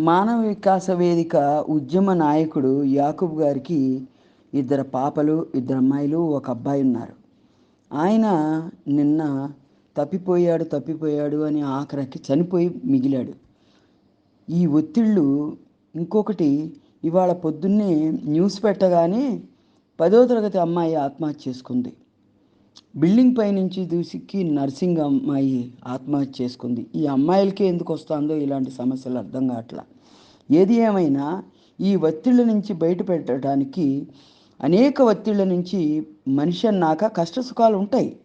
మానవ వికాస వేదిక ఉద్యమ నాయకుడు యాకూబ్ గారికి ఇద్దరు పాపలు ఇద్దరు అమ్మాయిలు ఒక అబ్బాయి ఉన్నారు. ఆయన నిన్న తప్పిపోయాడు తప్పిపోయాడు అని ఆఖరికి చనిపోయి మిగిలాడు. ఈ ఒత్తిళ్ళు ఇంకొకటి ఇవాళ పొద్దున్నే న్యూస్ పెట్టగానే పదో తరగతి అమ్మాయి ఆత్మహత్య చేసుకుంది. బిల్డింగ్ పై నుంచి దూసికి నర్సింగ్ అమ్మాయి ఆత్మహత్య చేసుకుంది. ఈ అమ్మాయిలకే ఎందుకు వస్తుందో ఇలాంటి సమస్యలు అర్థం కావట్లా. ఏది ఏమైనా ఈ ఒత్తిళ్ళ నుంచి బయటపెట్టడానికి అనేక ఒత్తిళ్ళ నుంచి మనిషి అన్నాక కష్ట సుఖాలు ఉంటాయి.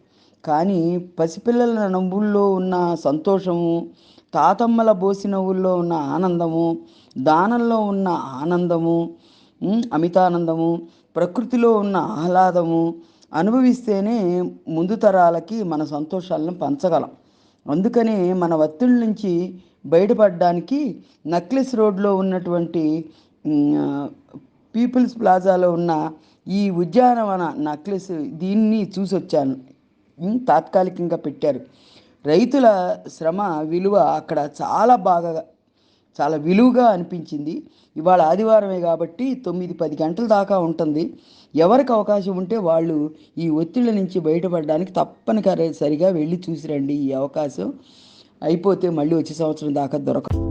కానీ పసిపిల్లల నవ్వుల్లో ఉన్న సంతోషము తాతమ్మల బోసి నవ్వుల్లో ఉన్న ఆనందము దానంలో ఉన్న ఆనందము అమితానందము ప్రకృతిలో ఉన్న ఆహ్లాదము అనుభవిస్తేనే ముందు తరాలకి మన సంతోషాలను పంచగలం. అందుకనే మన ఒత్తిడి నుంచి బయటపడడానికి నక్లెస్ రోడ్లో ఉన్నటువంటి పీపుల్స్ ప్లాజాలో ఉన్న ఈ ఉద్యానవన నక్లెస్ దీన్ని చూసి వచ్చాను తాత్కాలికంగా పెట్టారు. రైతుల శ్రమ విలువ అక్కడ చాలా బాగా చాలా విలువగా అనిపించింది. ఇవాళ ఆదివారమే కాబట్టి తొమ్మిది పది గంటల దాకా ఉంటుంది. ఎవరికి అవకాశం ఉంటే వాళ్ళు ఈ ఒత్తిళ్ళ నుంచి బయటపడడానికి తప్పనిసరిగా వెళ్ళి చూసిరండి ఈ అవకాశం. అయిపోతే మళ్ళీ వచ్చే సంవత్సరం దాకా దొరకదు